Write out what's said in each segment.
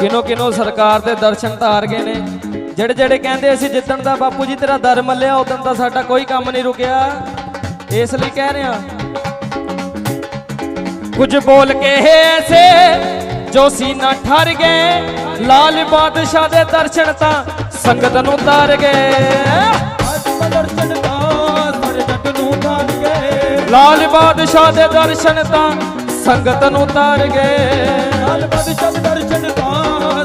ਕਿਨੋ ਕਿਨੋ ਸਰਕਾਰ ਦੇ ਦਰਸ਼ਨ ਧਾਰ ਗਏ ਨੇ। ਜਿਹੜੇ ਜਿਹੜੇ ਕਹਿੰਦੇ ਅਸੀਂ ਜਿੱਦਣ ਦਾ ਬਾਪੂ ਜੀ ਤੇਰਾ ਦਰ ਮੱਲਿਆ, ਉਦੋਂ ਦਾ ਸਾਡਾ ਕੋਈ ਕੰਮ ਨਹੀਂ ਰੁਕਿਆ। ਇਸ ਲਈ ਕਹਿ ਰਿਹਾ। ਕੁਝ ਬੋਲ ਕੇ ਐਸੇ ਜੋ ਸੀਨਾ ਠਰ ਗਏ, ਲਾਲ ਬਾਦਸ਼ਾਹ ਦੇ ਦਰਸ਼ਨ ਤਾਂ ਸੰਗਤ ਨੂੰ ਤਾਰ ਗਏ। ਦਰਸ਼ਨ ਦਾ ਸਾਰੇ ਨੂੰ ਤਾਰ ਗਏ ਲਾਲ ਬਾਦਸ਼ਾਹ ਦੇ ਦਰਸ਼ਨ ਤਾਂ ਸੰਗਤ ਨੂੰ ਤਾਰ ਗਏ। ਲਾਲ ਬਾਦਸ਼ਾਹ ਦੇ ਦਰਸ਼ਨ ਦਾ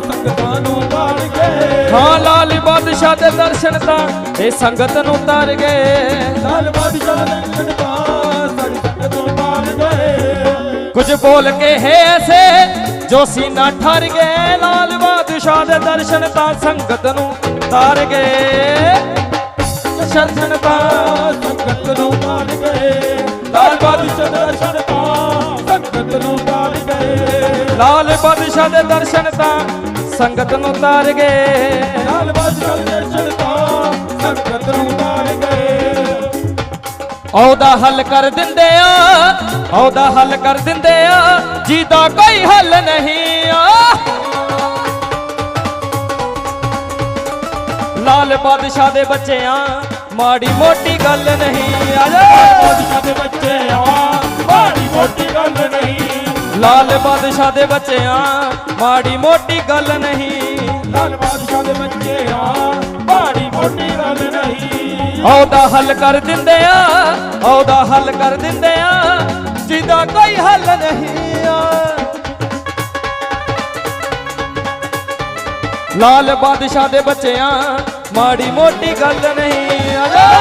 ਸੰਗਤਾਂ ਨੂੰ ਤਾਰ ਗਏ ਹਾਂ ਲਾਲ ਬਾਦਸ਼ਾਹ ਦੇ ਦਰਸ਼ਨ ਤਾਂ ਇਹ ਸੰਗਤ ਨੂੰ ਤਾਰ ਗਏ। ਲਾਲ ਬਾਦਸ਼ਾਹ ਦੇ ਦਰਸ਼ਨ ਸਾਰੇ ਜੱਟ ਨੂੰ ਤਾਰ ਗਏ। ਕੁਝ ਬੋਲ ਕੇ ਹੈ ਐਸੇ ਜੋ ਸੀਨਾ ਠਰ ਗਏ। ਲਾਲ ਬਾਦਸ਼ਾਹ ਦੇ ਦਰਸ਼ਨ ਤਾਂ ਸੰਗਤ ਨੂੰ ਤਾਰ ਗਏ। ਦਰਸ਼ਨ ਤਾਂ ਸੰਗਤ ਨੂੰ ਤਾਰ ਗਏ। ਲਾਲ ਬਾਦਸ਼ਾਹ ਦੇ ਦਰਸ਼ਨ ਦਾ ਸੰਗਤ ਨੂੰ ਤਾਰ ਗਏ। ਲਾਲ ਬਾਦਸ਼ਾਹ ਦੇ ਦਰਸ਼ਨ ਤਾਂ ਸੰਗਤ ਨੂੰ ਤਾਰ ਗਏ। ਲਾਲ ਬਾਦਸ਼ਾਹ ਦੇ ਦਰਸ਼ਨ ਦਾ ਸੰਗਤ ਨੂੰ ਤਾਰ ਗਏ। ਉਹਦਾ ਹੱਲ ਕਰ ਦਿੰਦੇ ਆ ਉਹਦਾ ਹੱਲ ਕਰ ਦਿੰਦੇ ਆ ਜਿਹਦਾ ਕੋਈ ਹੱਲ ਨਹੀਂ ਆ। ਲਾਲ ਬਾਦਸ਼ਾਹ ਦੇ ਬੱਚਿਆਂ ਮਾੜੀ ਮੋਟੀ ਗੱਲ ਨਹੀਂ ਆ। ਜਾ ਬਾਦਸ਼ਾਹ ਦੇ ਬੱਚੇ ਆ ਮਾੜੀ ਮੋਟੀ ਗੱਲ ਨਹੀਂ ਲਾਲ ਬਾਦਸ਼ਾਹ ਦੇ ਬੱਚਿਆਂ ਮਾੜੀ ਮੋਟੀ ਗੱਲ ਨਹੀਂ। ਲਾਲ ਬਾਦਸ਼ਾਹ ਦੇ ਬੱਚੇ ਆ ਮਾੜੀ ਮੋਟੀ ਗੱਲ ਨਹੀਂ। ਉਹਦਾ ਹੱਲ ਕਰ ਦਿੰਦੇ ਆ ਉਹਦਾ ਹੱਲ ਕਰ ਦਿੰਦੇ ਆ ਜਿਹਦਾ ਕੋਈ ਹੱਲ ਨਹੀਂ ਆ। ਲਾਲ ਬਾਦਸ਼ਾਹ ਦੇ ਬੱਚਿਆਂ ਮਾੜੀ ਮੋਟੀ ਗੱਲ ਨਹੀਂ ਆ।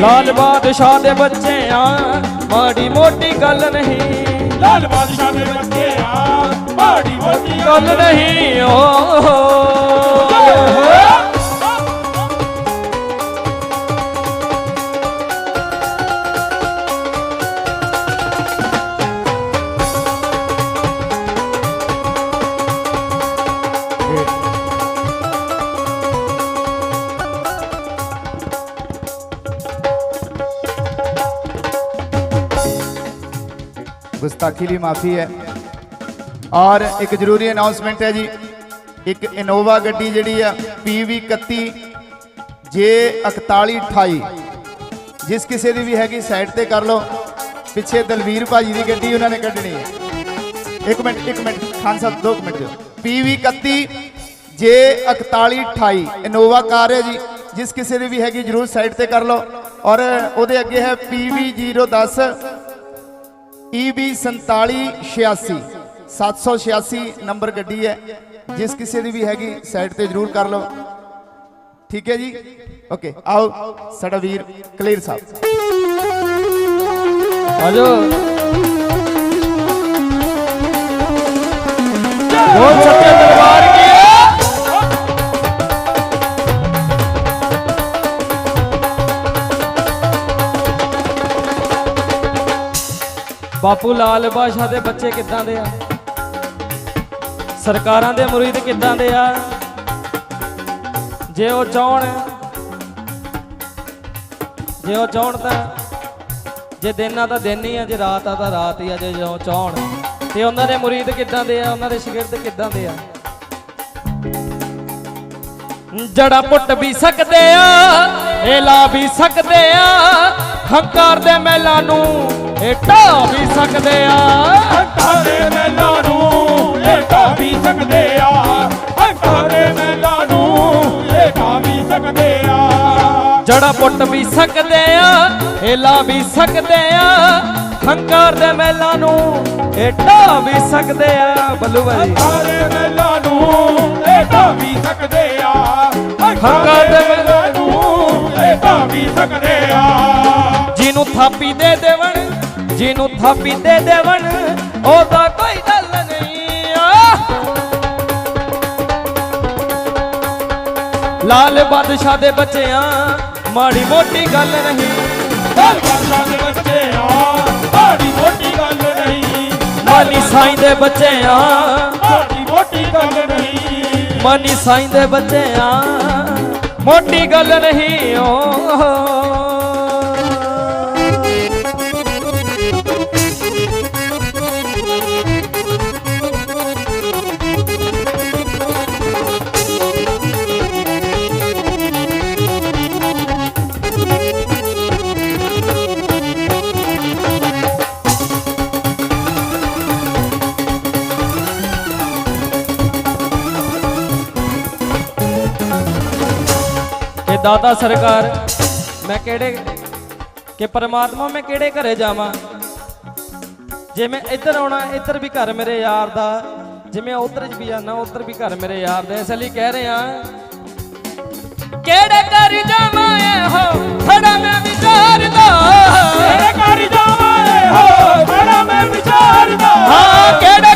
ਲਾਲ ਬਾਦਸ਼ਾਹ ਦੇ ਬੱਚਿਆਂ ਮਾੜੀ ਮੋਟੀ ਗੱਲ ਨਹੀਂ। ਲਾਲ ਬਾਦਸ਼ਾਹ ਦੇ ਬੱਚੇ ਆ ਮਾੜੀ ਮੋਟੀ ਗੱਲ ਨਹੀਂ। ਓ ਗੁਸਤਾਖੀ ਲਈ ਮਾਫੀ ਹੈ। ਔਰ ਇੱਕ ਜ਼ਰੂਰੀ ਅਨਾਉਂਸਮੈਂਟ ਹੈ ਜੀ, ਇੱਕ ਇਨੋਵਾ ਗੱਡੀ ਜਿਹੜੀ ਆ PV 31 ਜੇ 4128 ਜਿਸ ਕਿਸੇ ਦੀ ਵੀ ਹੈਗੀ ਸਾਈਡ ਤੇ ਕਰ ਲਓ। ਪਿੱਛੇ ਦਲਵੀਰ ਭਾਜੀ ਦੀ ਗੱਡੀ ਉਹਨਾਂ ਨੇ ਕੱਢਣੀ ਹੈ। ਇੱਕ ਮਿੰਟ ਇੱਕ ਮਿੰਟ, ਖਾਨ ਸਾਹਿਬ, ਦੋ ਕੁ ਮਿੰਟ ਦਿਓ। PV 31 ਜੇ 4128 ਇਨੋਵਾ ਕਾਰ ਹੈ ਜੀ, ਜਿਸ ਕਿਸੇ ਦੀ ਵੀ ਹੈਗੀ ਜਰੂਰ ਸਾਈਡ ਤੇ ਕਰ ਲਓ। ਔਰ ਉਹਦੇ ਅੱਗੇ ਹੈ PV 010 EB 4786 786 ਨੰਬਰ ਗੱਡੀ ਹੈ। ਜਿਸ ਕਿਸੇ ਦੀ ਵੀ ਹੈਗੀ ਸਾਈਡ ਤੇ ਜਰੂਰ ਕਰ ਲਓ। ਠੀਕ ਹੈ ਜੀ? ਓਕੇ ਆਓ ਸਾਡਾ ਵੀਰ ਕਲੀਰ ਸਾਹਿਬ। ਆਜੋ। ਬੋਲ ਸੱਚੇ ਬਾਪੂ ਲਾਲ ਬਾਦਸ਼ਾਹ ਦੇ ਬੱਚੇ ਕਿੱਦਾਂ ਦੇ ਆ? ਸਰਕਾਰਾਂ ਦੇ ਮੁਰੀਦ ਕਿੱਦਾਂ ਦੇ ਆ? ਜੇ ਉਹ ਚਾਹਣ, ਜੇ ਉਹ ਚਾਹਣ ਤਾਂ, ਜੇ ਦਿਨ ਆ ਤਾਂ ਦਿਨ ਹੀ ਆ, ਜੇ ਰਾਤ ਆ ਤਾਂ ਰਾਤ ਹੀ ਆ, ਜੇ ਜੋ ਚਾਹਣ, ਤੇ ਉਹਨਾਂ ਦੇ ਮੁਰੀਦ ਕਿੱਦਾਂ ਦੇ ਆ? ਉਹਨਾਂ ਦੇ ਸ਼ਾਗਿਰਦ ਕਿੱਦਾਂ ਦੇ ਆ? ਜੜਾ ਪੁੱਟ ਵੀ ਸਕਦੇ ਆ ਇਹ ਲਾ ਵੀ ਸਕਦੇ ਆ, ਹੰਕਾਰ ਦੇ ਮਹਿਲਾਂ ਨੂੰ ਇਹ ਢਾ ਵੀ ਸਕਦੇ ਆ। ਹੰਕਾਰੇ ਮੇਲਾ ਨੂੰ ਇਹ ਢਾ ਵੀ ਸਕਦੇ ਆ। ਹੰਕਾਰੇ ਮੇਲਾ ਨੂੰ ਇਹ ਢਾ ਵੀ ਸਕਦੇ ਆ। ਜੜਾ ਪੁੱਟ ਵੀ ਸਕਦੇ ਆ ਇਹ ਲਾ ਵੀ ਸਕਦੇ ਆ ਹੰਕਾਰ ਦੇ ਮਹਿਲਾਂ ਨੂੰ ਇਹ ਢਾ ਵੀ ਸਕਦੇ ਆ। ਬੱਲੂ ਭਾਈ। ਹੰਕਾਰੇ ਮੇਲਾ ਨੂੰ ਇਹ ਢਾ ਵੀ ਸਕਦੇ ਆ। ਹੰਕਾਰੇ ਮੇਲਾ ਨੂੰ ਇਹ ਢਾ ਵੀ ਸਕਦੇ ਆ। ਜਿਹਨੂੰ ਥਾਪੀ ਦੇ ਦੇਵਣ ਜਿਹਨੂੰ ਥਾਪੀ ਦੇ ਦੇਵਣ ਉਹਦਾ ਕੋਈ ਗੱਲ ਨਹੀਂ। ਲਾਲ ਬਾਦਸ਼ਾਹ ਦੇ ਬੱਚਿਆਂ ਮਾੜੀ ਮੋਟੀ ਗੱਲ ਨਹੀਂ। ਲਾਲ ਬਾਦਸ਼ਾਹ ਦੇ ਬੱਚੇ ਆ ਮਾੜੀ ਮੋਟੀ ਗੱਲ ਨਹੀਂ। ਮਾਨੀ ਸਾਈਂ ਦੇ ਬੱਚਿਆਂ ਮਾੜੀ ਮੋਟੀ ਗੱਲ ਨਹੀਂ। ਮਾਨੀ ਸਾਈਂ ਦੇ ਬੱਚਿਆਂ ਮੋਟੀ ਗੱਲ ਨਹੀਂ। ਓ ਦਾਤਾ ਸਰਕਾਰ ਮੈਂ ਕਿਹੜੇ ਕਿ ਪਰਮਾਤਮਾ ਮੈਂ ਕਿਹੜੇ ਘਰੇ ਜਾਵਾਂ? ਜੇ ਮੈਂ ਇੱਧਰ ਆਉਣਾ ਇੱਧਰ ਵੀ ਘਰ ਮੇਰੇ ਯਾਰ ਦਾ। ਜੇ ਮੈਂ ਉੱਧਰ ਵੀ ਜਾਣਾ ਉੱਧਰ ਵੀ ਘਰ ਮੇਰੇ ਯਾਰ ਦਾ। ਇਸ ਲਈ ਕਹਿ ਰਿਹਾ ਕਿਹੜੇ ਘਰ ਜਾਵਾਂ ਇਹੋ? ਖੜਾ ਮੈਂ ਵਿਚਾਰਦਾ ਤੇਰੇ ਘਰ ਜਾਵਾਂ ਹੋ ਬੜਾ ਮੈਂ ਵਿਚਾਰਦਾ ਹਾਂ ਕਿਹੜੇ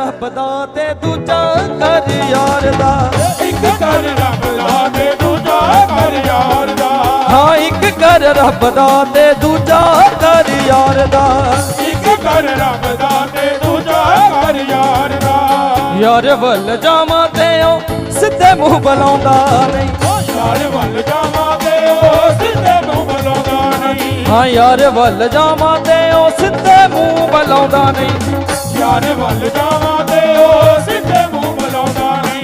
ਰੱਬ ਦਾ ਤੇ ਦੂਜਾ ਕਰ ਯਾਰ ਦਾ ਇੱਕ ਕਰ ਰੱਬ ਦਾ ਤੇ ਦੂਜਾ ਕਰ ਯਾਰ ਦਾ ਹਾਂ ਇੱਕ ਕਰ ਰੱਬ ਦਾ ਤੇ ਦੂਜਾ ਕਰ ਯਾਰ ਦਾ ਇੱਕ ਕਰ ਰੱਬ ਦਾ ਤੇ ਦੂਜਾ ਕਰ ਯਾਰ ਦਾ ਯਾਰ ਵੱਲ ਜਾਵਾਂ ਤੇ ਉਹ ਸਿੱਧੇ ਮੂੰਹ ਬੁਲਾਉਂਦਾ ਨਹੀਂ। ਯਾਰ ਵੱਲ ਜਾਵਾਂ ਤੇ ਉਹ ਸਿੱਧੇ ਮੂੰਹ ਬੁਲਾਉਂਦਾ ਨਹੀਂ। ਹਾਂ ਯਾਰ ਵੱਲ ਜਾਵਾਂ ਤੇ ਉਹ ਸਿੱਧੇ ਮੂੰਹ ਬੁਲਾਉਂਦਾ ਨਹੀਂ। ਯਾਰ ਵੱਲ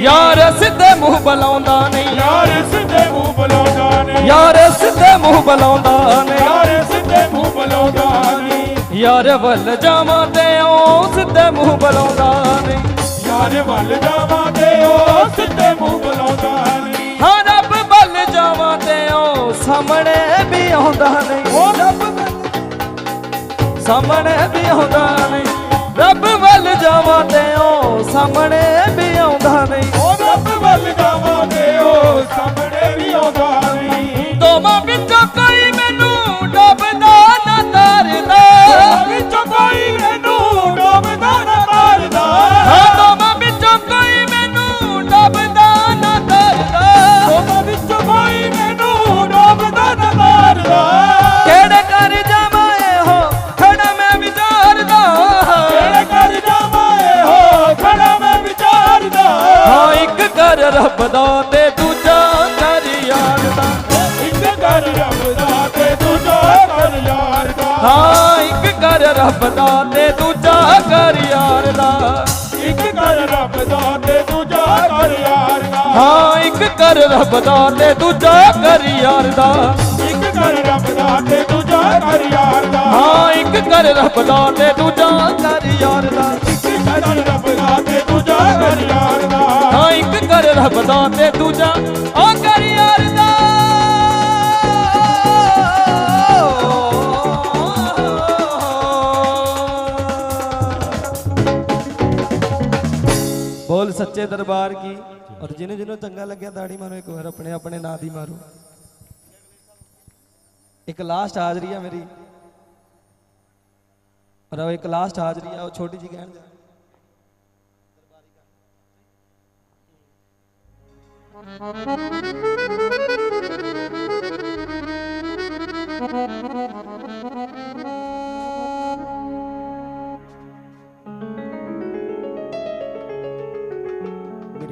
ਯਾਰ ਸਿੱਧੇ ਮੂੰਹ ਬੁਲਾਉਂਦਾ ਨਹੀਂ। ਯਾਰ ਸਿੱਧੇ ਮੂੰਹ ਬੁਲਾਉਂਦਾ ਨਹੀਂ। ਯਾਰ ਸਿੱਧੇ ਮੂੰਹ ਬੁਲਾਉਂਦਾ ਨਹੀਂ। ਯਾਰ ਸਿੱਧੇ ਮੂੰਹ ਬੁਲਾਉਂਦਾ ਨਹੀਂ। ਯਾਰ ਵੱਲ ਜਾਵਾਂ ਤੇ ਉਹ ਸਿੱਧੇ ਮੂੰਹ ਬੁਲਾਉਂਦਾ ਨਹੀਂ। ਯਾਰ ਵੱਲ ਜਾਵਾਂ ਤੇ ਉਹ ਸਿੱਧੇ ਮੂੰਹ ਬੁਲਾਉਂਦਾ ਨਹੀਂ। ਹਾਂ ਰੱਬ ਵੱਲ ਜਾਵਾਂ ਤੇ ਉਹ ਸਾਹਮਣੇ ਵੀ ਆਉਂਦਾ ਨਹੀਂ। ਉਹ ਰੱਬ ਸਾਹਮਣੇ ਵੀ ਆਉਂਦਾ ਨਹੀਂ। ਰੱਬ ਵੱਲ ਜਾਵਾਂ ਤੇ ਉਹ ਸਾਹਮਣੇ ਵੀ ਆਉਂਦਾ ਨਹੀਂ। ਉਹ ਰੱਬ ਦਾ ਤੇ ਦੂਜਾ ਕਰ ਯਾਰ ਦਾ ਇੱਕ ਕਰ ਰੱਬ ਦਾ ਤੇ ਦੂਜਾ ਕਰ ਯਾਰ ਦਾ ਹਾਂ ਇੱਕ ਕਰ ਰੱਬ ਦਾ ਤੇ ਦੂਜਾ ਕਰ ਯਾਰ ਦਾ ਇੱਕ ਕਰ ਰੱਬ ਦਾ ਤੇ ਦੂਜਾ ਕਰ ਯਾਰ ਦਾ ਹਾਂ ਇੱਕ ਕਰ ਰੱਬ ਦਾ ਤੇ ਦੂਜਾ ਕਰ ਯਾਰ ਦਾ ਇੱਕ ਕਰ ਰੱਬ ਦਾ ਤੇ ਦੂਜਾ ਕਰ ਯਾਰ ਦਾ ਹਾਂ ਇੱਕ ਕਰ ਰੱਬ ਦਾ ਤੇ ਦੂਜਾ ਕਰ ਯਾਰ ਦਾ ਇੱਕ ਕਰ ਰੱਬ ਦਾ ਤੇ ਦੂਜਾ ਕਰ ਯਾਰ ਦਾ ਇੱਕ ਕਰ ਰੱਬ ਦਾ ਤੇ ਦੂਜਾ ਆ ਕਰ ਯਾਰ ਦਾ। ਬੋਲ ਸੱਚੇ ਦਰਬਾਰ ਕੀ। ਔਰ ਜਿਹਨੂੰ ਜਿਹਨੂੰ ਚੰਗਾ ਲੱਗਿਆ ਦਾੜੀ ਮਾਰੋ, ਇੱਕ ਵਾਰ ਆਪਣੇ ਆਪਣੇ ਨਾਂ ਦੀ ਮਾਰੋ। ਇੱਕ ਲਾਸਟ ਹਾਜ਼ਰੀ ਆ ਮੇਰੀ। ਔਰ ਉਹ ਇੱਕ ਲਾਸਟ ਹਾਜ਼ਰੀ ਆ, ਉਹ ਛੋਟੀ ਜੀ ਕਹਿਣ ਦੇ ਮੇਰੇ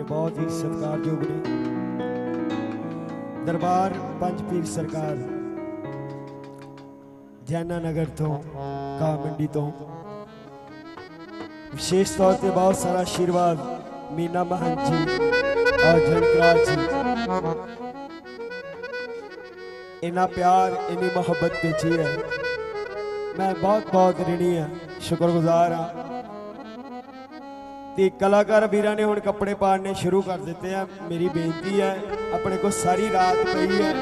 ਬਹੁਤ ਹੀ ਸਤਿਕਾਰਯੋਗ ਨੇ ਦਰਬਾਰ ਪੰਜ ਪੀਰ ਸਰਕਾਰ ਜੈਨਾ ਨਗਰ ਤੋਂ ਕਾ ਮੰਡੀ ਤੋਂ ਵਿਸ਼ੇਸ਼ ਤੌਰ ਤੇ ਬਹੁਤ ਸਾਰਾ ਆਸ਼ੀਰਵਾਦ ਮੀਨਾ ਮਹੰਤ ਜੀ ਔਰ ਜਨਕਰਾਜ ਜੀ। ਇਨਾ ਪਿਆਰ, ਇਨੀ ਮੁਹੱਬਤ ਭੇਜੀ ਹੈ ਮੈਂ ਬਹੁਤ ਬਹੁਤ ਰਿਣੀ ਹਾਂ, ਸ਼ੁਕਰਗੁਜ਼ਾਰ ਹਾਂ। ਤੇ ਕਲਾਕਾਰ ਵੀਰਾਂ ਨੇ ਹੁਣ ਕੱਪੜੇ ਪਾੜਨੇ ਸ਼ੁਰੂ ਕਰ ਦਿੱਤੇ ਆ। ਮੇਰੀ ਬੇਨਤੀ ਹੈ, ਆਪਣੇ ਕੋਲ ਸਾਰੀ ਰਾਤ ਪਈ ਹੈ।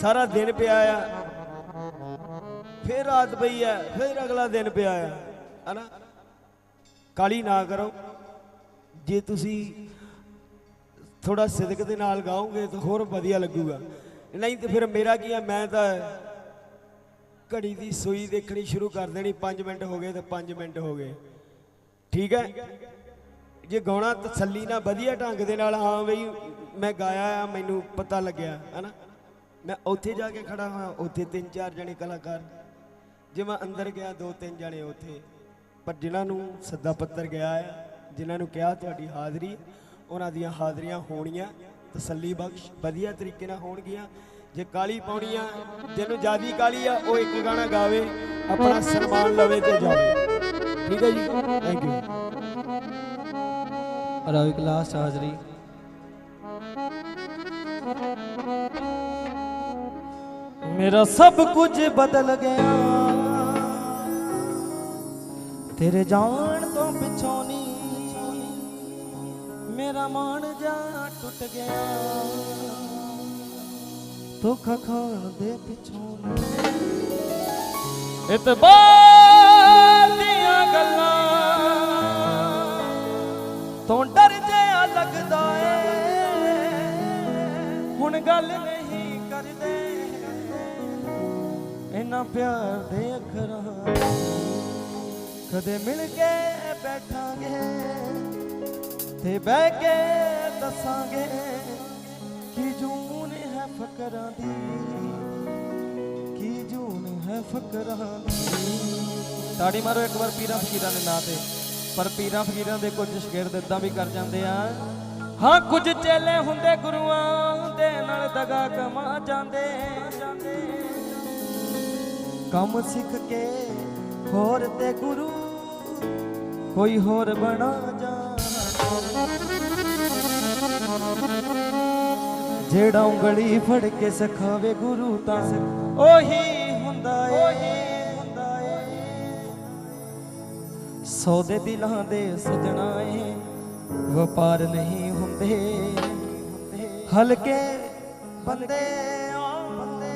ਸਾਰਾ ਦਿਨ ਪਿਆ ਆ। ਫਿਰ ਰਾਤ ਪਈ ਹੈ, ਫਿਰ ਅਗਲਾ ਦਿਨ ਪਿਆ ਆ। ਹਨਾ? ਕਾਲੀ ਨਾ ਕਰੋ। ਜੇ ਤੁਸੀਂ ਥੋੜਾ ਸਿਦਕ ਦੇ ਨਾਲ ਗਾਓਗੇ ਤਾਂ ਹੋਰ ਵਧੀਆ ਲੱਗੂਗਾ। ਨਹੀਂ ਤੇ ਫਿਰ ਮੇਰਾ ਕੀ ਹੈ ਮੈਂ ਤਾਂ ਘੜੀ ਦੀ ਸੂਈ ਦੇਖਣੀ ਸ਼ੁਰੂ ਕਰ ਦੇਣੀ 5 ਮਿੰਟ ਹੋ ਗਏ ਤੇ 5 ਮਿੰਟ ਹੋ ਗਏ। ਠੀਕ ਹੈ? ਜੇ ਗਾਉਣਾ ਤਸੱਲੀ ਨਾਲ ਵਧੀਆ ਢੰਗ ਦੇ ਨਾਲ, ਹਾਂ ਬਈ, ਮੈਂ ਗਾਇਆ ਆ, ਮੈਨੂੰ ਪਤਾ ਲੱਗਿਆ, ਹਨਾ? ਮੈਂ ਉੱਥੇ ਜਾ ਕੇ ਖੜਾ ਹਾਂ, ਉੱਥੇ ਤਿੰਨ ਚਾਰ ਜਣੇ ਕਲਾਕਾਰ। ਜੇ ਮੈਂ ਅੰਦਰ ਗਿਆ, ਦੋ ਤਿੰਨ ਜਣੇ ਉੱਥੇ। ਪਰ ਜਿਨ੍ਹਾਂ ਨੂੰ ਸੱਦਾ ਪੱਤਰ ਗਿਆ ਹੈ ਜਿਨ੍ਹਾਂ ਨੂੰ ਕਿਹਾ ਤੁਹਾਡੀ ਹਾਜ਼ਰੀ, ਉਹਨਾਂ ਦੀਆਂ ਹਾਜ਼ਰੀਆਂ ਹੋਣੀਆਂ। ਤਸੱਲੀ ਬਖਸ਼, ਵਧੀਆ ਤਰੀਕੇ ਨਾਲ ਹੋਣਗੀਆਂ। ਜੇ ਕਾਲੀ ਪਾਉਣੀ ਆ, ਜਿਹਨੂੰ ਜਿਆਦੀ ਕਾਲੀ ਆ, ਉਹ ਇੱਕ ਗਾਣਾ ਗਾਵੇ, ਆਪਣਾ ਸਨਮਾਨ ਲਵੇ ਤੇ ਜਾਵੇ। ਠੀਕ ਹੈ ਜੀ? ਥੈਂਕ ਯੂ ਔਰ ਲਾਸਟ ਹਾਜ਼ਰੀ। ਮੇਰਾ ਸਭ ਕੁਝ ਬਦਲ ਗਿਆ। ਤੇਰੇ ਜਾਣ ਮੇਰਾ ਮਨ ਜਾ ਟੁੱਟ ਗਿਆ। ਧੋਖਾ ਖਾਣ ਦੇ ਪਿੱਛੋਂ ਨਹੀਂ ਇਤਬਾਰ ਦੀਆਂ ਗੱਲਾਂ ਤੋਂ ਡਰ ਜਿਹਾ ਲੱਗਦਾ ਏ। ਹੁਣ ਗੱਲ ਨਹੀਂ ਕਰਦੇ। ਇੰਨਾ ਪਿਆਰ ਦੇ ਅੱਖਰਾਂ ਕਦੇ ਮਿਲ ਕੇ ਬੈਠਾਂਗੇ। ਤੇ ਬਹਿ ਕੇ ਦੱਸਾਂਗੇ ਕੀ ਜੂਨ ਹੈ ਫਕਰਾਂ ਦੀ, ਕੀ ਜੂਨ ਹੈ ਫਕਰਾਂ ਦੀ। ਤਾੜੀ ਮਾਰੋ ਇੱਕ ਵਾਰ ਪੀਰਾਂ ਫਕੀਰਾਂ ਦੇ ਨਾਂ ਤੇ, ਪਰ ਪੀਰਾਂ ਫਕੀਰਾਂ ਦੇ ਕੁਝ ਸ਼ਗਿਰਦ ਇਦਾਂ ਵੀ ਕਰ ਜਾਂਦੇ ਆ। ਹਾਂ, ਕੁਝ ਚੇਲੇ ਹੁੰਦੇ ਗੁਰੂਆਂ ਦੇ ਨਾਲ ਦਗਾ ਕਮਾ ਜਾਂਦੇ ਜਾਂਦੇ। ਕੰਮ ਸਿੱਖ ਕੇ ਹੋਰ ਤੇ ਗੁਰੂ ਕੋਈ ਹੋਰ ਬਣਾ ਜਿਹੜਾ ਉਂਗਲੀ ਫੜ ਕੇ ਸਿਖਾਵੇ ਗੁਰੂ ਤਾਂ ਉਹੀ ਹੁੰਦਾ ਏ ਉਹੀ ਹੁੰਦਾ ਏ। ਸੌ ਦੇ ਦਿਲਾਂ ਦੇ ਸਜਣਾ ਏ। ਵਪਾਰ ਨਹੀਂ ਹੁੰਦੇ। ਹਲਕੇ ਬੰਦੇ ਆ ਬੰਦੇ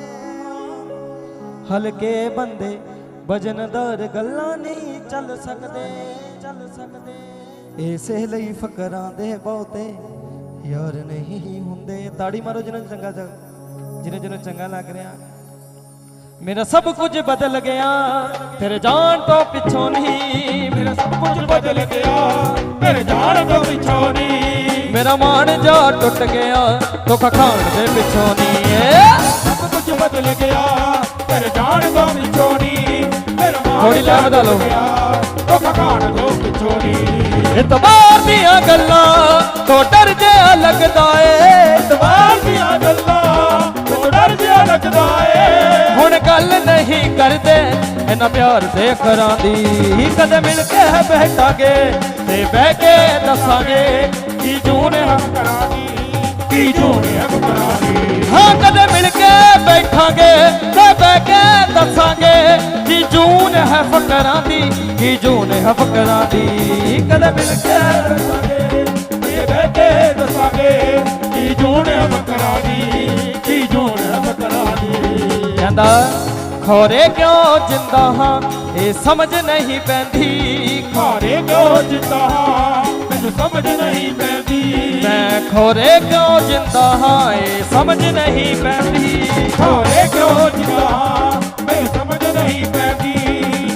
ਆ। ਹਲਕੇ ਬੰਦੇ, ਵਜਨਦਾਰ ਗੱਲਾਂ ਨਹੀਂ ਚੱਲ ਸਕਦੇ। ਚੱਲ ਸਕਦੇ। ਇਸੇ ਲਈ ਫਕਰਾਂ ਦੇ ਬਹੁਤੇ ਯਾਰ ਨਹੀਂ ਹੁੰਦੇ। ਤਾੜੀ ਮਾਰੋ ਜਿਹਨਾਂ ਨੂੰ ਚੰਗਾ ਜਿਹਨਾਂ ਜਿਹਨਾਂ ਚੰਗਾ ਲੱਗ ਰਿਹਾ। ਮੇਰਾ ਸਭ ਕੁਝ ਬਦਲ ਗਿਆ ਤੇਰੇ ਜਾਣ ਤੋਂ ਪਿੱਛੋਂ ਨਹੀਂ। ਮੇਰਾ ਸਭ ਕੁਝ ਬਦਲ ਗਿਆ ਮੇਰੇ ਜਾਣ ਤੋਂ ਪਿੱਛੋਂ ਨਹੀਂ। ਮੇਰਾ ਮਾਣ ਜਾ ਟੁੱਟ ਗਿਆ ਧੋਖਾ ਖਾਣ ਦੇ ਪਿੱਛੋਂ ਨਹੀਂ। ਸਭ ਕੁਝ ਬਦਲ ਗਿਆ ਤੇਰੇ ਜਾਣ ਤੋਂ ਪਿੱਛੋਂ ਨਹੀਂ। ਮੇਰਾ ਮਾਣ ਥੋੜ੍ਹੀ ਲੈ ਵਧਾ ਲਓ। ਧੋਖਾ ਖਾਣ ਤੋਂ ਪਿੱਛੋਂ ਦੀਆਂ ਗੱਲਾਂ, ਤੋਂ ਡਰ ਜਿਹਾ ਲੱਗਦਾ ਏ। ਇਤਬਾਰ ਦੀਆਂ ਗੱਲਾਂ, ਤੋਂ ਡਰ ਜਿਹਾ ਲੱਗਦਾ ਏ। ਹੁਣ ਗੱਲ ਨਹੀਂ ਕਰਦੇ, ਇਹਨਾਂ ਪਿਆਰ ਦੇ ਕਰਾਂ ਦੀ। ਕਦੇ ਮਿਲ ਕੇ ਬੈਠਾਂਗੇ ਤੇ ਬਹਿ ਕੇ ਦੱਸਾਂਗੇ ਕੀ ਜੂਨ ਹੈ ਕਰਾਂ ਕੀ ਜੋੜੇ ਅਬ ਕਰਾਂ ਹਾਂ, ਕਦੇ ਮਿਲ ਕੇ ਬੈਠਾਂਗੇ ਤੇ ਕੇ ਦੱਸਾਂਗੇ ਕੀ ਜੂਨ ਹੈ ਫਕਰਾਂ ਦੀ, ਕੀ ਜੂਨ ਹੈ ਫਕਰਾਂ ਦੀ। ਕਦੇ ਮਿਲ ਕੇ ਇਹ ਬਹਿ ਦੱਸਾਂਗੇ ਕੀ ਜੋੜੇ ਅਬ ਕਰਾਂ ਦੀ, ਕੀ ਜੋੜੇ ਅਬ ਕਰਾਂ ਦੀ। ਕਹਿੰਦਾ, ਖੋਰੇ ਕਿਉਂ ਜਿੰਦਾ ਹਾਂ, ਇਹ ਸਮਝ ਨਹੀਂ ਪੈਂਦੀ। ਖਾਰੇ ਕਿਉਂ ਜਿੰਦਾ ਹਾਂ, ਮੈਨੂੰ ਸਮਝ ਨਹੀਂ ਪੈਂਦੀ। ਮੈਂ ਖੋਰੇ ਕਿਉਂ ਜਿੰਦਾ ਹਾਂ? ਇਹ ਸਮਝ ਨਹੀਂ ਪੈਂਦੀ। ਖਾਰੇ ਕਿਉਂ ਜਿੰਦਾ ਮੈਨੂੰ ਸਮਝ ਨਹੀਂ ਪੈਂਦੀ।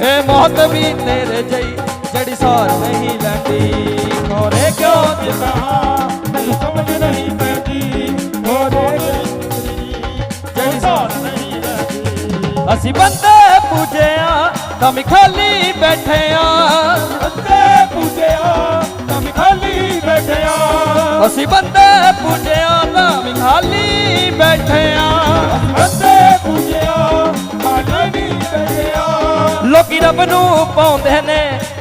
ਇਹ ਮੌਤ ਵੀ ਤੇਰੇ ਜਈ ਜਿਹੜੀ ਸਾਰ ਨਹੀਂ ਲੈਂਦੀ। ਖੋਰੇ ਕਿਉਂ ਜਿੰਦਾ ਮੈਨੂੰ ਸਮਝ ਨਹੀਂ ਪੈਂਦੀ। ਹੋਰੇ ਜਿਹੜੀ ਸਾਥ ਨਹੀਂ ਰਹੀ ਅਸੀਂ ਬੰਦੇ ਪੂਜਿਆ ਦਮ ਖਾਲੀ ਬੈਠੇ ਆ। ਅੱਤੇ ਪੁੱਜਿਆ ਬੈਠਿਆ ਅਸੀਂ ਬੰਦੇ ਪੂਜਿਆ ਦਮ ਖਾਲੀ ਬੈਠੇ ਆ ਅੱਤੇ ਪੁੱਜਿਆ ਖਾਲੀ ਨਹੀਂ ਬੈਠਿਆ। ਲੋਕੀ ਰੱਬ ਨੂੰ ਪਾਉਂਦੇ ਨੇ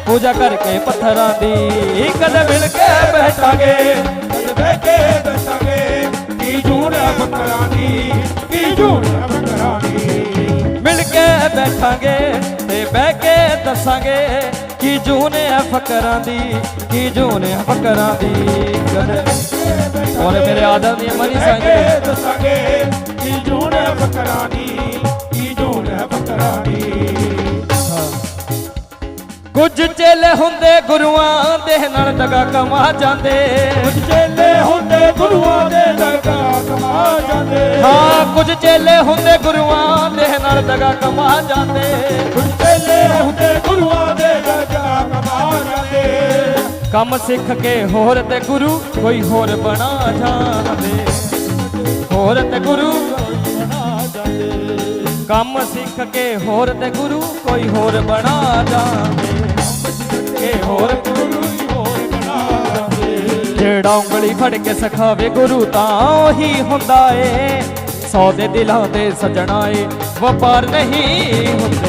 ਪੂਜਾ ਕਰਕੇ ਪੱਥਰਾਂ ਦੀ। ਕਦੇ ਮਿਲ ਕੇ ਬੈਠਾਂਗੇ। ਕਦੇ ਬਹਿ ਕੇ ਦੱਸਾਂਗੇ ਕੀ ਜੂੜਾ ਬੱਕਰਾਂ ਦੀ ਕੀ ਜੂੜਾ ਬੱਕਰਾਂ ਦੀ। ਮਿਲ ਕੇ ਬੈਠਾਂਗੇ ਤੇ ਬਹਿ ਕੇ ਦੱਸਾਂਗੇ ਕੀ ਜੂਨ ਹੈ ਫਕਰਾਂ ਦੀ? ਕੀ ਜੂਨ ਹੈ ਫਕਰਾਂ ਦੀ? ਕਦੇ ਔਰ ਮੇਰੇ ਆਦਰ ਦੀ ਮਨੀ ਕੇ ਦੀ? ਕੀ ਦੀ? ਕੁਝ ਚੇਲੇ ਹੁੰਦੇ ਗੁਰੂਆਂ ਦੇ ਨਾਲ ਦਗਾ ਕਮਾ ਜਾਂਦੇ। ਕੁਝ ਚੇਲੇ ਹੁੰਦੇ ਗੁਰੂਆਂ ਦੇ ਦਰਗਾਹ ਕਮਾ ਜਾਂਦੇ। ਹਾਂ ਕੁਝ ਚੇਲੇ ਹੁੰਦੇ ਗੁਰੂਆਂ ਦੇ ਨਾਲ ਦਗਾ ਕਮਾ ਜਾਂਦੇ। ਕੁਝ ਹੁੰਦੇ ਗੁਰੂਆਂ ਦੇ ਦਰਗਾਹ ਕਮਾ ਕੰਮ ਸਿੱਖ ਕੇ ਹੋਰ ਤੇ ਗੁਰੂ ਕੋਈ ਹੋਰ ਬਣਾ ਜਾਂਦੇ ਹੋਰ ਤੇ ਗੁਰੂ ਕੰਮ ਸਿੱਖ ਕੇ ਹੋਰ ਤੇ ਗੁਰੂ ਕੋਈ ਹੋਰ ਬਣਾ ਜਾਂਦੇ ਕੇ ਹੋਰ ਗੁਰੂ ਹੀ ਹੋਰ ਬਣਾ ਜਾਂਦੇ ਜਿਹੜਾ ਉਂਗਲੀ ਫੜ ਕੇ ਸਿਖਾਵੇ ਗੁਰੂ ਤਾਂ ਉਹੀ ਹੁੰਦਾ ਏ। ਸੌ ਦੇ ਦਿਲਾਂ ਦੇ ਸਜਣਾ ਏ, ਵਪਾਰ ਨਹੀਂ ਹੁੰਦਾ।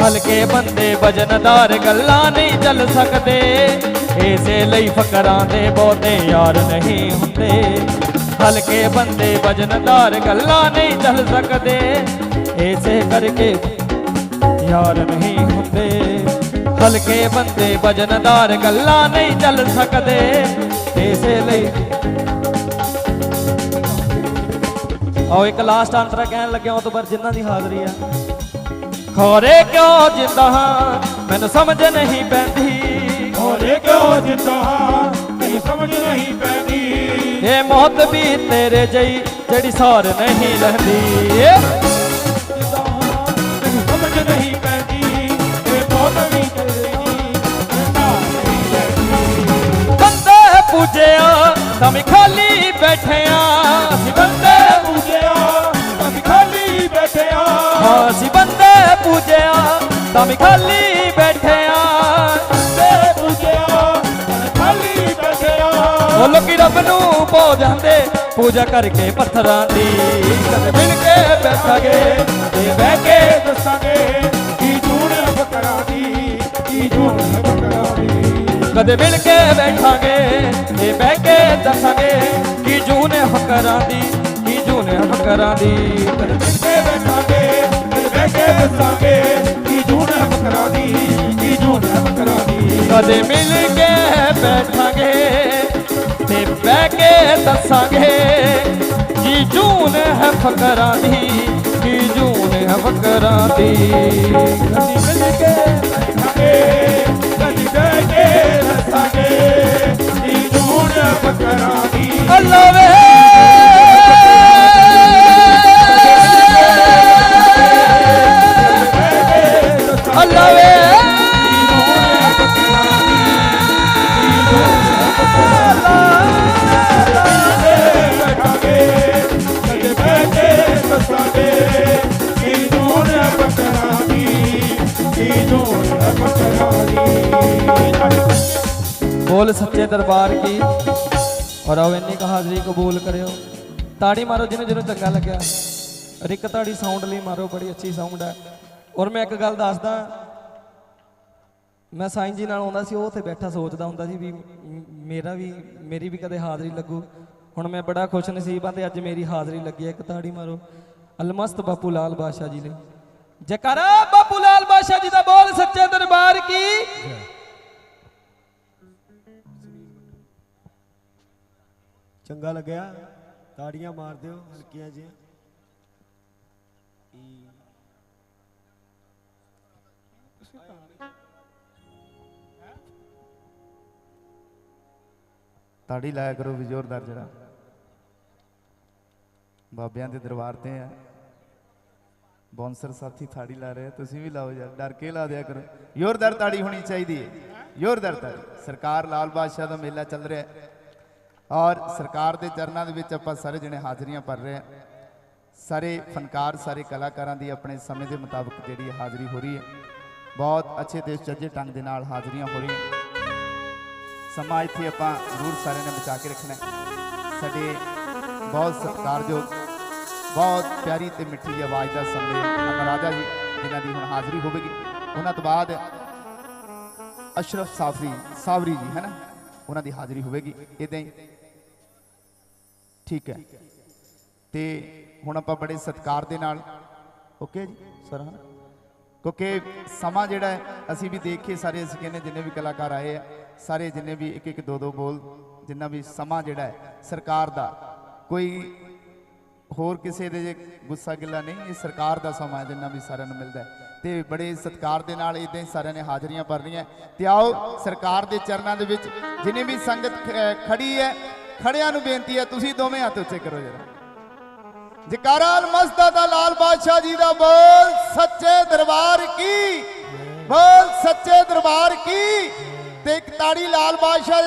ਹਲਕੇ ਬੰਦੇ ਵਜਨਦਾਰ ਗੱਲਾਂ ਨਹੀਂ ਚੱਲ ਸਕਦੇ। ਇਸੇ ਲਈ ਫਕਰਾਂ ਦੇ ਬਹੁਤੇ ਯਾਰ ਨਹੀਂ ਹੁੰਦੇ। ਹਲਕੇ ਬੰਦੇ ਵਜਨਦਾਰ ਗੱਲਾਂ ਨਹੀਂ ਚੱਲ ਸਕਦੇ। ਇਸੇ ਕਰਕੇ ਯਾਰ ਨਹੀਂ ਹੁੰਦੇ। ਹਲਕੇ ਬੰਦੇ ਵਜਨਦਾਰ ਗੱਲਾਂ ਨਹੀਂ ਚੱਲ ਸਕਦੇ। ਇਸੇ ਲਈ ਆਓ ਇੱਕ ਲਾਸਟ ਅੰਤਰਾ ਕਹਿਣ ਲੱਗਿਆ ਉਹ ਤੋਂ ਬਾਅਦ ਜਿਨ੍ਹਾਂ ਦੀ ਹਾਜ਼ਰੀ ਆ। ਖੋਰੇ ਕਿਉਂ ਜਿੰਦਾ? ਮੈਨੂੰ ਸਮਝ ਨਹੀਂ ਪੈਂਦੀ। ਹੋਰੇ ਕਿਉਂ ਜਿੰਦਾ? ਮੈਨੂੰ ਸਮਝ ਨਹੀਂ ਪੈਂਦੀ। ਇਹ ਮੌਤ ਵੀ ਤੇਰੇ ਜਈ ਜਿਹੜੀ ਸਾਰ ਨਹੀਂ ਲੈਂਦੀ। ਏ ਸਮਝ ਨਹੀਂ ਪੈਂਦੀ। ਇਹ ਬਹੁਤ ਵੀ ਤੇਰੀ ਬੰਦੇ ਪੂਜਿਆ ਵੀ ਖਾਲੀ ਬੈਠਿਆ। ਅਸੀਂ ਬੰਦੇ ਪੂਜਿਆ ਅਸੀਂ ਖਾਲੀ ਬੈਠਿਆ। ਅਸੀਂ ਤਾਂ ਖਾਲੀ ਬੈਠਿਆ। ਤੇ ਪੂਜਿਆ, ਖਾਲੀ ਬੈਠਿਆ। ਉਹ ਲੋਕੀ ਰੱਬ ਨੂੰ ਪੋ ਜਾਂਦੇ ਪੂਜਾ ਕਰਕੇ ਪੱਥਰਾਂ ਦੀ ਕਦੇ ਮਿਲ ਕੇ ਬੈਠਾਂਗੇ ਤੇ ਬਹਿ ਕੇ ਦੱਸਾਂਗੇ ਕੀ ਜੂਣ ਬੱਕਰਾਂ ਦੀ, ਕੀ ਜੂਣ ਬੱਕਰਾਂ ਦੀ। ਕਦੇ ਮਿਲ ਕੇ ਬੈਠਾਂਗੇ ਤੇ ਬਹਿ ਕੇ ਦੱਸਾਂਗੇ ਕੀ ਜੂਨ ਹੈ ਦੀ, ਕੀ ਜੂਨ ਹੈ ਫਕਰਾਂ ਦੀ। ਕੇ ਬੈਠਾਂਗੇ ਫਿਰ ਬਹਿ ਕੇ ਦੱਸਾਂਗੇ ਹੈ ਬੱਕਰਾਂ ਦੀ ਕੀ ਜੂਣ ਹੈ ਬੱਕਰਾਂ ਦੀ ਕਦੇ ਮਿਲ ਕੇ ਬੈਠਾਂਗੇ ਤੇ ਬਹਿ ਕੇ ਦੱਸਾਂਗੇ ਕੀ ਜੂਨ ਹੈ ਫਕਰਾਂ ਦੀ ਕੀ ਜੂਨ ਹੈ ਫਕਰਾਂ ਦੀ ਅਸੀਂ ਮਿਲ ਕੇ ਬੈਠਾਂਗੇ ਕਦੀ ਬਹਿ ਕੇ ਦੱਸਾਂਗੇ ਕੀ ਜੂਣ ਹੈ ਬੱਕਰਾਂ ਦੀ ਅੱਲਾ ਵੇ सच्चे दरबार की और आओ इन्नी का हाजरी कबूल करियो ताड़ी मारो ਜਿਹਨੂੰ ਜਿਹਨੂੰ ਚੰਗਾ ਲੱਗਿਆ ਔਰ ਇੱਕ ਤਾੜੀ ਸਾਊਂਡ ਲਈ ਮਾਰੋ ਬੜੀ ਅੱਛੀ ਸਾਊਂਡ ਹੈ ਔਰ ਮੈਂ ਇੱਕ ਗੱਲ ਦੱਸਦਾ ਮੈਂ ਸਾਈਂ ਜੀ ਨਾਲ ਆਉਂਦਾ ਸੀ ਉਹ ਉੱਥੇ ਬੈਠਾ ਸੋਚਦਾ ਹੁੰਦਾ ਸੀ ਵੀ ਮ- ਮੇਰਾ ਵੀ ਮੇਰੀ ਵੀ ਕਦੇ ਹਾਜ਼ਰੀ ਲੱਗੂ ਹੁਣ ਮੈਂ ਬੜਾ ਖੁਸ਼ ਨਸੀਬ ਹਾਂ ਤੇ ਅੱਜ ਮੇਰੀ ਹਾਜ਼ਰੀ ਲੱਗੀ ਹੈ ਇੱਕ ਤਾੜੀ ਮਾਰੋ ਅਲਮਸਤ ਬਾਪੂ ਲਾਲ ਬਾਦਸ਼ਾਹ ਜੀ ਲਈ ਜੈਕਾਰਾ ਬਾਪੂ ਲਾਲ ਬਾਦਸ਼ਾਹ ਜੀ ਦਾ ਬੋਲ ਸੱਚੇ ਦਰਬਾਰ ਕੀ ਚੰਗਾ ਲੱਗਿਆ। ਤਾੜੀਆਂ ਮਾਰ ਦਿਓ, ਹਲਕੀਆਂ ਜਿਹੀਆਂ। ਤਾੜੀ ਲਾਇਆ ਕਰੋ ਵੀ ਜ਼ੋਰਦਾਰ ਜਿਹੜਾ ਬਾਬਿਆਂ ਦੇ ਦਰਬਾਰ ਤੇ ਆ। ਬੌਂਸਰ ਸਾਥੀ ਥਾੜੀ ਲਾ ਰਹੇ ਤੁਸੀਂ ਵੀ ਲਾਓ ਯਾਰ, ਡਰ ਕੇ ਲਾ ਦਿਆ ਕਰੋ। ਜ਼ੋਰਦਾਰ ਤਾੜੀ ਹੋਣੀ ਚਾਹੀਦੀ ਹੈ ਜ਼ੋਰਦਾਰ ਤਾੜੀ। ਸਰਕਾਰ ਲਾਲ ਬਾਦਸ਼ਾਹ ਦਾ ਮੇਲਾ ਚੱਲ ਰਿਹਾ। ਹੈ ਔਰ ਸਰਕਾਰ ਦੇ ਚਰਨਾਂ ਦੇ ਵਿੱਚ ਆਪਾਂ ਸਾਰੇ ਜਣੇ ਹਾਜ਼ਰੀਆਂ ਭਰ ਰਹੇ ਹਾਂ। ਸਾਰੇ ਫਨਕਾਰ, ਸਾਰੇ ਕਲਾਕਾਰਾਂ ਦੀ ਆਪਣੇ ਸਮੇਂ ਦੇ ਮੁਤਾਬਕ ਜਿਹੜੀ ਹਾਜ਼ਰੀ ਹੋ ਰਹੀ ਹੈ। ਬਹੁਤ ਅੱਛੇ ਤੇ ਸੁਚੱਜੇ ਢੰਗ ਦੇ ਨਾਲ ਹਾਜ਼ਰੀਆਂ ਹੋ ਰਹੀਆਂ। ਸਮਾਂ ਇੱਥੇ ਆਪਾਂ ਜ਼ਰੂਰ ਸਾਰਿਆਂ ਨੇ ਬਚਾ ਕੇ ਰੱਖਣਾ ਸਾਡੇ ਬਹੁਤ ਸਤਿਕਾਰਯੋਗ, ਬਹੁਤ ਪਿਆਰੀ ਤੇ ਮਿੱਠੀ ਆਵਾਜ਼ ਦਾ ਸੰਦੇ ਰਾਜਾ ਜੀ, ਜਿਨ੍ਹਾਂ ਦੀ ਹੁਣ ਹਾਜ਼ਰੀ ਹੋਵੇਗੀ। ਉਹਨਾਂ ਤੋਂ ਬਾਅਦ ਅਸ਼ਰਫ ਸਾਫਰੀ, ਸਾਵਰੀ ਜੀ, ਹੈ ਨਾ? ਉਹਨਾਂ ਦੀ ਹਾਜ਼ਰੀ ਹੋਵੇਗੀ। ਇਦਾਂ ਹੀ ਠੀਕ ਹੈ। ਤੇ ਹੁਣ ਆਪਾਂ ਬੜੇ ਸਤਿਕਾਰ ਦੇ ਨਾਲ ਓਕੇ ਜੀ? ਸਰ, ਹਾਂ। ਕਿਉਂਕਿ ਸਮਾਂ ਜਿਹੜਾ ਹੈ, ਅਸੀਂ ਵੀ ਦੇਖੀਏ, ਸਾਰੇ ਅਸੀਂ ਕਹਿੰਦੇ ਜਿੰਨੇ ਵੀ ਕਲਾਕਾਰ ਆਏ ਆ, ਸਾਰੇ ਜਿੰਨੇ ਵੀ ਇੱਕ ਇੱਕ ਦੋ ਦੋ ਬੋਲ, ਜਿੰਨਾ ਵੀ ਸਮਾਂ ਜਿਹੜਾ ਹੈ, ਸਰਕਾਰ ਦਾ, ਕੋਈ ਹੋਰ ਕਿਸੇ ਦੇ ਜੇ ਗੁੱਸਾ ਗਿੱਲਾ ਨਹੀਂ, ਇਹ ਸਰਕਾਰ ਦਾ ਸਮਾਂ ਜਿੰਨਾ ਵੀ ਸਾਰਿਆਂ ਨੂੰ ਮਿਲਦਾ ਹੈ। ਤੇ ਬੜੇ ਸਤਿਕਾਰ ਦੇ ਨਾਲ ਇਦਾਂ ਹੀ ਸਾਰਿਆਂ ਨੇ ਹਾਜ਼ਰੀਆਂ ਭਰਨੀਆਂ ਤੇ ਆਓ, ਸਰਕਾਰ ਦੇ ਚਰਨਾਂ ਦੇ ਵਿੱਚ ਜਿੰਨੀ ਵੀ ਸੰਗਤ ਖ- ਖੜੀ ਹੈ ਖੜਿਆਂ ਨੂੰ ਬੇਨਤੀ ਹੈ, ਤੁਸੀਂ ਦੋਵੇਂ ਹੱਥ ਉੱਚੇ ਕਰੋ ਜਰਾ। ਜਕਾਰਾ ਅਲਮਸਦਾ ਦਾ ਲਾਲ ਬਾਦਸ਼ਾਹ ਜੀ ਦਾ ਬੋਲ, ਸੱਚੇ ਦਰਬਾਰ ਕੀ? ਬੋਲ, ਸੱਚੇ ਦਰਬਾਰ ਕੀ? ਤੇ ਇੱਕ ਤਾੜੀ ਲਾਲ ਬਾਦਸ਼ਾਹ ਦੇ